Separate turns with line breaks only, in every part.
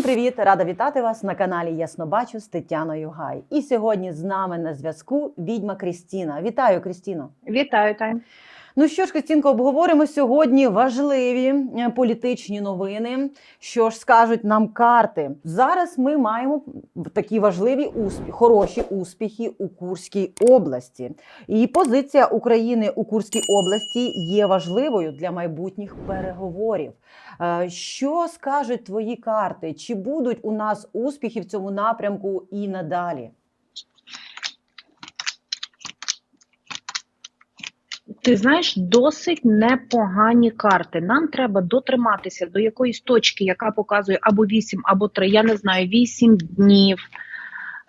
Всім привіт! Рада вітати вас на каналі Ясно Бачу з Тетяною Гай. І сьогодні з нами на зв'язку відьма Крістіна. Вітаю, Крістіно!
Вітаю, Тань.
Ну що ж, Крістінко, обговоримо сьогодні важливі е, політичні новини. Що ж скажуть нам карти? Зараз ми маємо такі важливі успіхи, хороші успіхи у Курській області. І позиція України у Курській області є важливою для майбутніх переговорів. Е, Що скажуть твої карти? Чи будуть у нас успіхи в цьому напрямку і надалі?
Ти знаєш, досить непогані карти. Нам треба дотриматися до якоїсь точки, яка показує або 8, або 3, я не знаю, 8 днів,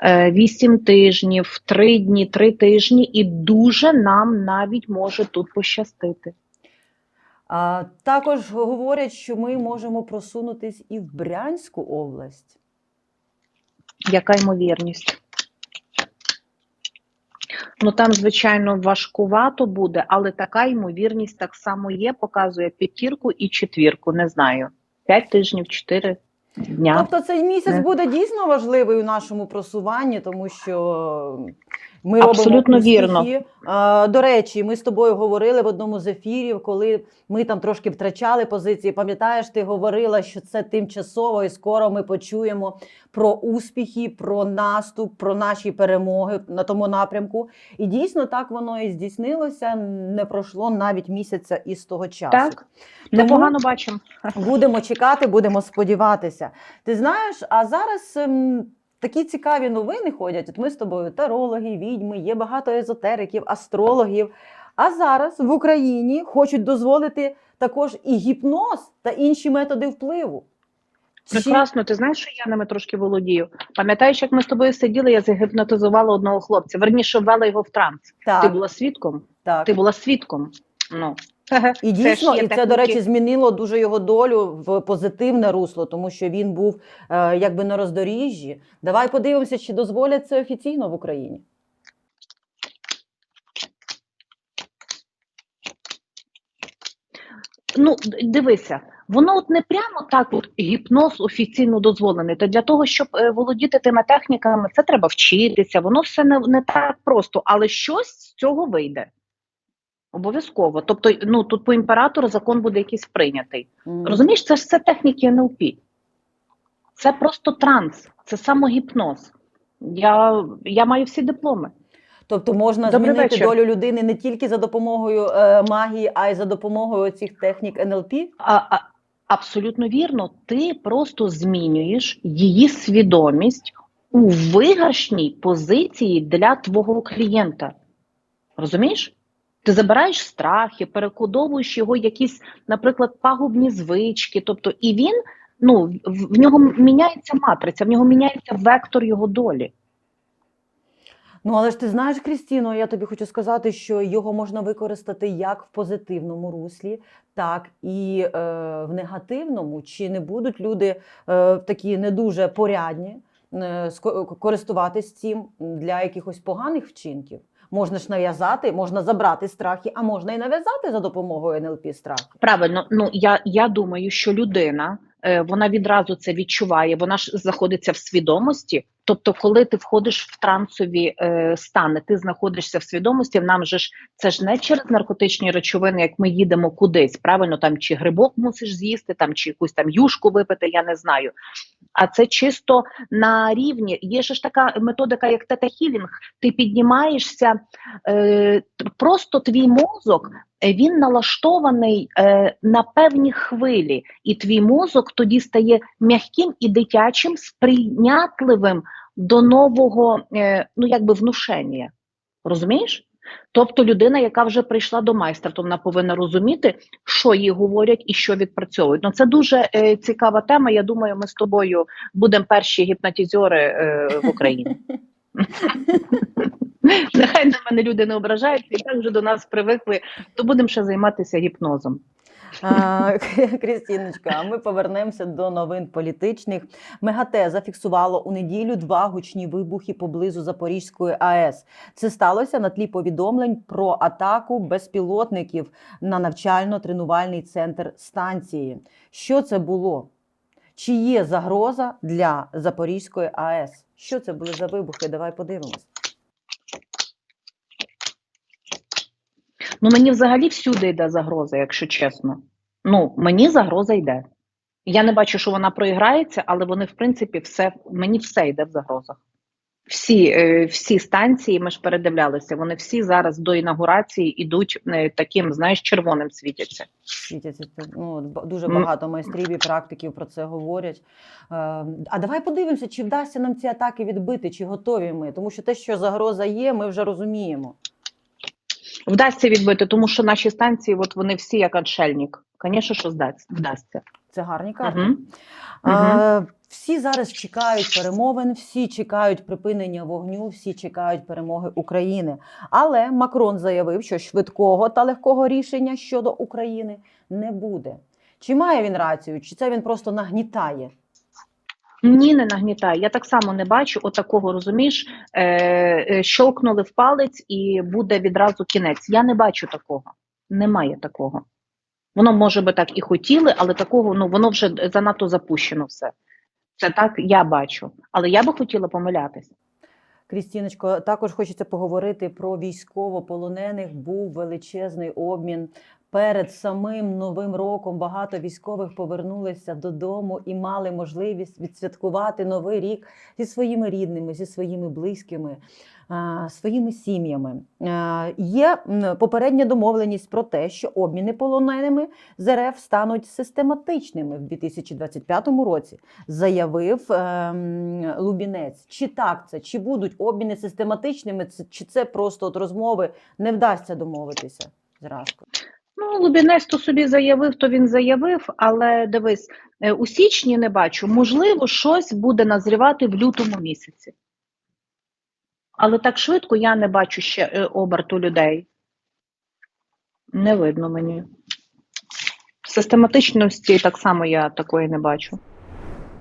8 тижнів, 3 дні, 3 тижні, і дуже нам навіть може тут пощастити.
А, також говорять, що ми можемо просунутись і в Брянську область.
Яка ймовірність? Ну там, звичайно, важкувато буде, але така ймовірність так само є, показує п'ятірку і четвірку. Не знаю. П'ять тижнів, чотири дня.
Тобто цей місяць
Не.
буде дійсно важливий у нашому просуванні, тому що ми
Абсолютно
робимо
вірно.
А, До речі, ми з тобою говорили в одному з ефірів, коли ми там трошки втрачали позиції. Пам'ятаєш, ти говорила, що це тимчасово, і скоро ми почуємо про успіхи, про наступ, про наші перемоги на тому напрямку. І дійсно так воно і здійснилося. Не пройшло навіть місяця із того часу.
Так, непогано бачимо.
Будемо чекати, будемо сподіватися. Ти знаєш, а зараз ем, такі цікаві новини ходять. От ми з тобою тарологи, відьми, є багато езотериків, астрологів. А зараз в Україні хочуть дозволити також і гіпноз та інші методи впливу.
Прекрасно, ти знаєш, що я ними трошки володію. Пам'ятаєш, як ми з тобою сиділи, я загіпнотизувала одного хлопця. Верніше ввела його в транс.
Так,
Ти була свідком?
так.
Ти була свідком. Ну.
І дійсно, і це, до речі, змінило дуже його долю в позитивне русло, тому що він був е, якби на роздоріжжі. Давай подивимося, чи дозволять це офіційно в Україні.
Ну, дивися, воно от не прямо так от гіпноз офіційно дозволений. Та для того, щоб е, володіти тими техніками, це треба вчитися. Воно все не, не так просто, але щось з цього вийде. Обов'язково. Тобто, ну тут по імператору закон буде якийсь прийнятий.
Мгм.
Розумієш, це ж все техніки НЛП. Це просто транс, це самогіпноз. Я, я маю всі дипломи.
Тобто можна
Добрий
змінити
вечір.
долю людини не тільки за допомогою е, магії, а й за допомогою цих технік НЛП.
А, а, абсолютно вірно, ти просто змінюєш її свідомість у виграшній позиції для твого клієнта. Розумієш? Ти забираєш страхи, перекодовуєш його якісь, наприклад, пагубні звички. Тобто, і він ну, в, нього міняється матриця, в нього міняється вектор його долі.
Ну але ж ти знаєш, Крістіно, я тобі хочу сказати, що його можна використати як в позитивному руслі, так і е, в негативному. Чи не будуть люди е, такі не дуже порядні е, користуватись цим для якихось поганих вчинків? Можна ж нав'язати, можна забрати страхи, а можна і нав'язати за допомогою НЛП страхи.
Правильно, ну я, я думаю, що людина е, вона відразу це відчуває, вона ж знаходиться в свідомості. Тобто, коли ти входиш в трансові е, стани, ти знаходишся в свідомості. Нам же ж це ж не через наркотичні речовини, як ми їдемо кудись. Правильно, там чи грибок мусиш з'їсти, там чи якусь там юшку випити, я не знаю. А це чисто на рівні. Є ж така методика, як тета-хілінг. Ти піднімаєшся, е, просто твій мозок він налаштований е, на певні хвилі, і твій мозок тоді стає м'яким і дитячим, сприйнятливим до нового, е, ну якби внушення. Розумієш? Тобто людина, яка вже прийшла до майстра, то вона повинна розуміти, що їй говорять і що відпрацьовують. Ну це дуже е, цікава тема. Я думаю, ми з тобою будемо перші гіпнотизери е, в Україні. Нехай на мене люди не ображаються і так вже до нас привикли, то будемо ще займатися гіпнозом.
А, Крістіночка, а ми повернемося до новин політичних. МЕГАТЕ зафіксувало у неділю два гучні вибухи поблизу Запорізької АЕС. Це сталося на тлі повідомлень про атаку безпілотників на навчально-тренувальний центр станції. Що це було? Чи є загроза для Запорізької АЕС? Що це були за вибухи? Давай подивимось.
Ну мені взагалі всюди йде загроза, якщо чесно. Ну, мені загроза йде. Я не бачу, що вона проіграється, але вони, в принципі, все мені все йде в загрозах. Всі, е, всі станції, ми ж передивлялися, вони всі зараз до інаугурації йдуть е, таким, знаєш, червоним світяться.
Світяться ну, дуже багато майстрів і практиків про це говорять. Е, А давай подивимося, чи вдасться нам ці атаки відбити, чи готові ми. Тому що те, що загроза є, ми вже розуміємо.
Вдасться відбити, тому що наші станції, от вони всі як отшельник. Звісно, що здасться, вдасться.
Це гарні карти.
Мгм.
А, всі зараз чекають перемовин, всі чекають припинення вогню, всі чекають перемоги України. Але Макрон заявив, що швидкого та легкого рішення щодо України не буде. Чи має він рацію, чи це він просто нагнітає?
Ні, не нагнітає. Я так само не бачу отакого, розумієш, е, е, щолкнули в палець і буде відразу кінець. Я не бачу такого. Немає такого. Воно може би так і хотіли, але такого ну воно вже занадто запущено все. Це так я бачу. Але я би хотіла помилятися.
Крістіночко, також хочеться поговорити про військовополонених. Був величезний обмін. Перед самим новим роком багато військових повернулися додому і мали можливість відсвяткувати новий рік зі своїми рідними, зі своїми близькими, своїми сім'ями. Є попередня домовленість про те, що обміни полоненими з РФ стануть систематичними в 2025 році заявив ем, Лубінець. Чи так це? Чи будуть обміни систематичними? Чи це просто от розмови не вдасться домовитися зразку?
Ну, Лубінець то собі заявив, то він заявив, але дивись, е, у січні не бачу. Можливо, щось буде назрівати в лютому місяці. Але так швидко я не бачу ще е, оберту людей. Не видно мені. Систематичності так само я такої не бачу.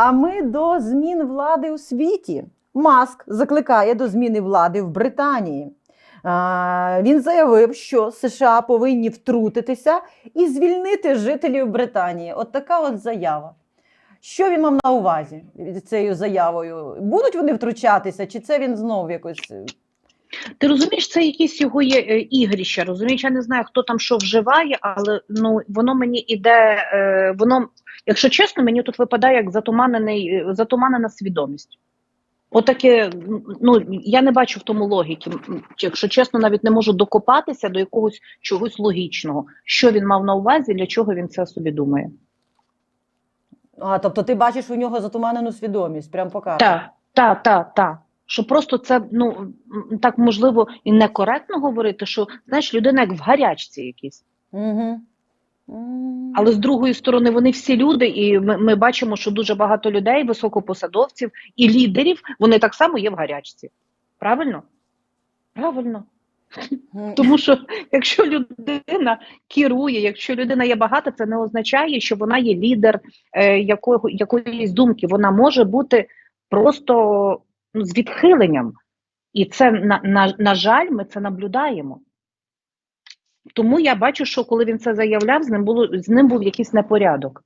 А ми до змін влади у світі. Маск закликає до зміни влади в Британії. Він заявив, що США повинні втрутитися і звільнити жителів Британії. От така от заява. Що він мав на увазі цією заявою? Будуть вони втручатися, чи це він знов якось
Ти розумієш, це якісь його є е, ігрища. Розумієш, я не знаю, хто там що вживає, але ну воно мені іде. Е, воно, якщо чесно, мені тут випадає як затуманений, е, затуманена свідомість. Отаке, ну я не бачу в тому логіки. Якщо чесно, навіть не можу докопатися до якогось чогось логічного. Що він мав на увазі, для чого він це собі думає?
А, тобто ти бачиш у нього затуманену свідомість, прям по карті.
Так, так, так, так. Що просто це ну так можливо і некоректно говорити, що знаєш, людина як в гарячці якійсь.
Угу.
Але з другої сторони, вони всі люди, і ми, ми бачимо, що дуже багато людей, високопосадовців і лідерів, вони так само є в гарячці. Правильно? Правильно. Тому що якщо людина керує, якщо людина є багата, це не означає, що вона є лідер е, якого, якоїсь думки. Вона може бути просто ну, з відхиленням. І це, на, на, на жаль, ми це наблюдаємо. Тому я бачу, що коли він це заявляв, з ним було з ним був якийсь непорядок.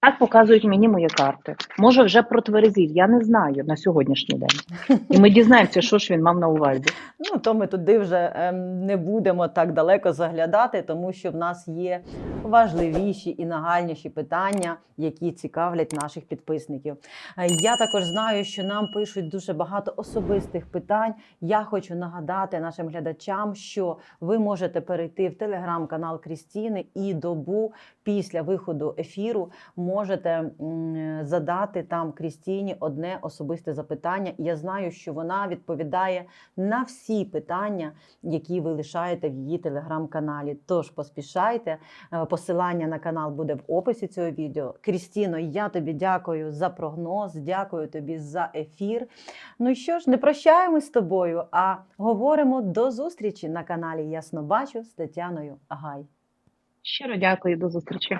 Так показують мені мої карти. Може, вже протверезів, я не знаю на сьогоднішній день. І ми дізнаємося, що ж він мав на увазі.
Ну, то ми туди вже ем, не будемо так далеко заглядати, тому що в нас є важливіші і нагальніші питання, які цікавлять наших підписників. Е, Я також знаю, що нам пишуть дуже багато особистих питань. Я хочу нагадати нашим глядачам, що ви можете перейти в телеграм-канал Крістіни і добу після виходу ефіру можете задати там Крістіні одне особисте запитання. Я знаю, що вона відповідає на всі питання, які ви лишаєте в її телеграм-каналі. Тож поспішайте. Е, Посилання на канал буде в описі цього відео. Крістіно, я тобі дякую за прогноз, дякую тобі за ефір. Ну що ж, не прощаємось з тобою, а говоримо до зустрічі на каналі Ясно Бачу з Тетяною Агай.
Щиро дякую, до зустрічі.